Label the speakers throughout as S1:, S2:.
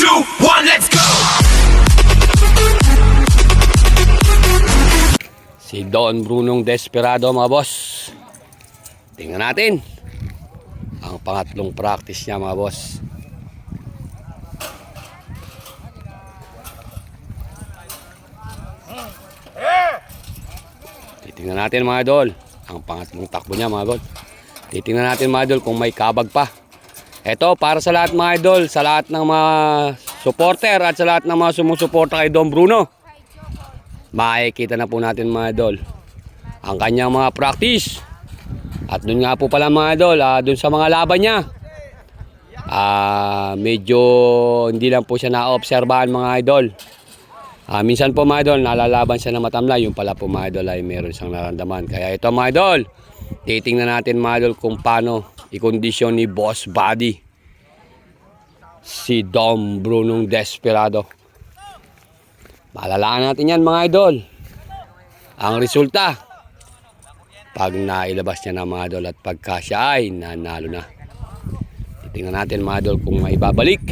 S1: Two, one, let's go!
S2: Si Don Brunong Desperado mga boss. Tingnan natin. Ang pangatlong practice niya mga boss. Titingnan natin mga idol. Ang pangatlong takbo niya mga idol. Titingnan natin mga idol kung may kabag pa. Ito para sa lahat mga idol, sa lahat ng mga supporter at sa lahat ng mga sumusuporta kay Don Bruno makikita na po natin mga idol ang kanyang mga practice at dun nga po pala mga idol ah, dun sa mga laban niya. Ah, medyo hindi lang po siya naobserbahan mga idol. Ah, minsan po mga idol nalalaban siya na matamlay yung pala po mga idol ay meron siyang naramdaman. Kaya ito mga idol titingnan natin mga idol kung paano ikondisyon ni Boss Buddy. Si Dom Brunong Desperado. Malalaan natin yan mga idol. Ang resulta, pag nailabas niya na mga idol at pagka siya ay nanalo na. Titingnan natin mga idol kung maibabalik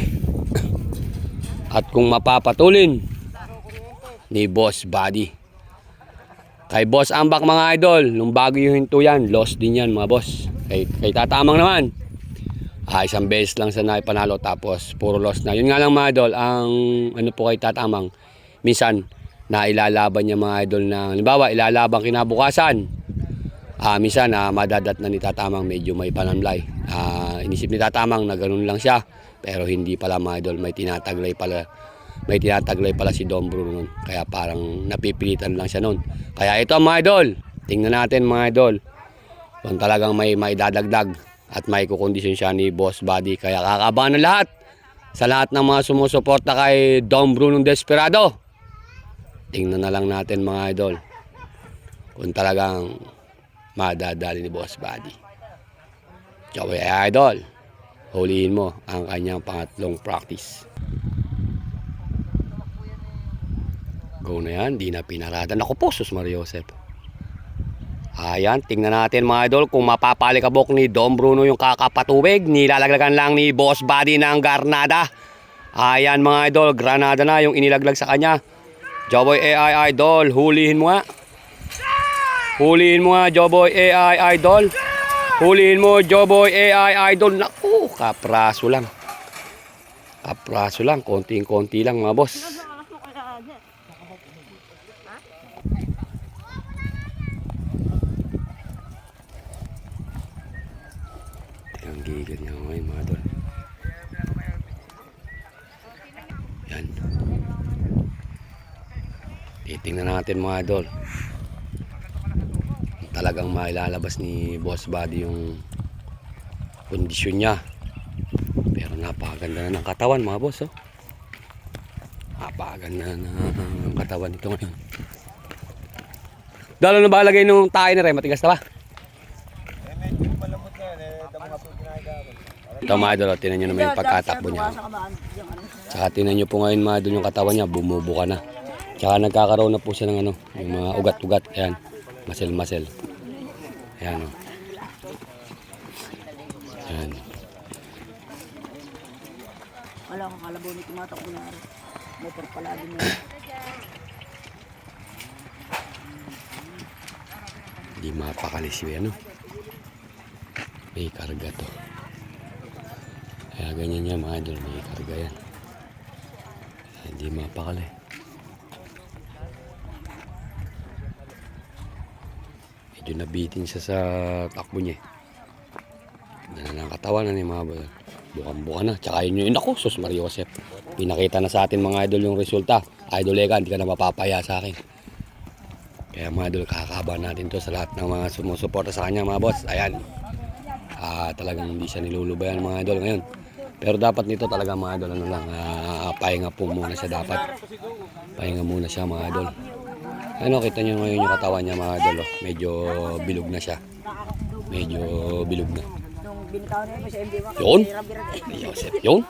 S2: at kung mapapatulin ni Boss Buddy. Kay Boss Ambak mga idol, nung bago yung hinto yan, lost din yan mga boss. Kay, kay Tatamang naman, ah, isang beses lang sa naipanalo tapos puro loss na. Yun nga lang mga idol, ang ano po kay Tatamang, minsan na ilalaban niya mga idol na halimbawa ilalaban kinabukasan ah minsan na madadat na ni Tatamang medyo may panamlay ah inisip ni Tatamang na ganun lang siya pero hindi pala mga idol may tinataglay pala may tinataglay pala si Don Bruno nun. Kaya parang napipilitan lang siya nun. Kaya ito mga idol tingnan natin mga idol kung talagang may maidadagdag at may kukondisyon siya ni Boss Buddy. Kaya kakabahan lahat sa lahat ng mga sumusuporta kay Don Bruno Desperado. Tingnan na lang natin mga idol kung talagang madadali ni Boss Buddy. Joey Idol, huliin mo ang kanyang pangatlong practice. Go na yan, di na pinarada. Naku po, sus Mario Joseph. Ayan, tingnan natin mga idol kung mapapalikabok ni Dom Bruno yung kakapatubig. Nilalaglagan lang ni Boss Buddy ng garnada. Ayan mga idol, granada na yung inilaglag sa kanya. Joboy AI Idol, hulihin mo nga. Hulihin mo nga, Joboy AI Idol. Hulihin mo, Joboy AI Idol. Naku, kapraso lang. Kapraso lang, konting-konti lang mga boss. Ang gigil niya mga idol. Yan. Titingnan natin mga idol. Talagang mailalabas ni Boss Buddy yung kondisyon niya. Pero napakaganda na ng katawan mga boss. Oh. Napakaganda na ng katawan nito ngayon. Dalo na ba lagay nung tayo na rin? Matigas na ba? Ito mga idol, oh, tinan nyo naman yung pagkatakbo niya. Tsaka tinan nyo po ngayon mga idol yung katawan niya, bumubuka na. Tsaka nagkakaroon na po siya ng ano, yung mga ugat-ugat. Ayan, masel-masel. Ayan o. Ayan.
S3: Wala akong kalabaw ni tumatakbo na rin. Motor pala din yun.
S2: Hindi mapakalis yun, ano. May karga to. Kaya ganyan yan mga idol, may karga yan. Hindi mapakali. Medyo nabitin siya sa takbo niya. eh. Ganda na ni mga boy. Bukang-buka na. Tsaka yun yung ako, sus Mario Joseph. Pinakita na sa atin mga idol yung resulta. Idol Eka, hindi ka na mapapaya sa akin. Kaya mga idol, kakakabahan natin to sa lahat ng mga sumusuporta sa kanya mga boss. Ayan. Ah, talagang hindi siya nilulubayan mga idol ngayon. Pero dapat nito talaga mga idol, ano lang, ah, pahinga po muna siya dapat. Pahinga muna siya mga idol. Ano, kita nyo ngayon yung katawan niya mga idol. Oh. Medyo bilog na siya. Medyo bilog na.
S3: Yun Max.
S2: Yun.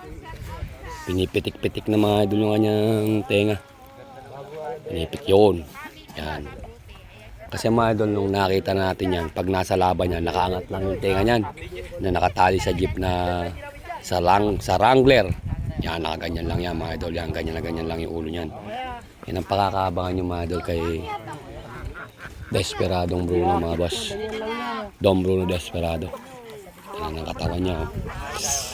S2: Pinipitik-pitik na mga idol yung kanyang tenga. Pinipik yun. Yan. Kasi mga idol, nung nakita natin yan, pag nasa laban yan, nakaangat lang yung tenga niyan. Na nakatali sa jeep na sa, lang, sa Wrangler. Yan, nakaganyan lang yan mga idol. Yan, ganyan na ganyan lang yung ulo niyan. Yan ang pakakabangan yung mga kay Desperadong Bruno mga boss. Dom Bruno Desperado. Yan ang katawan niya. Oh.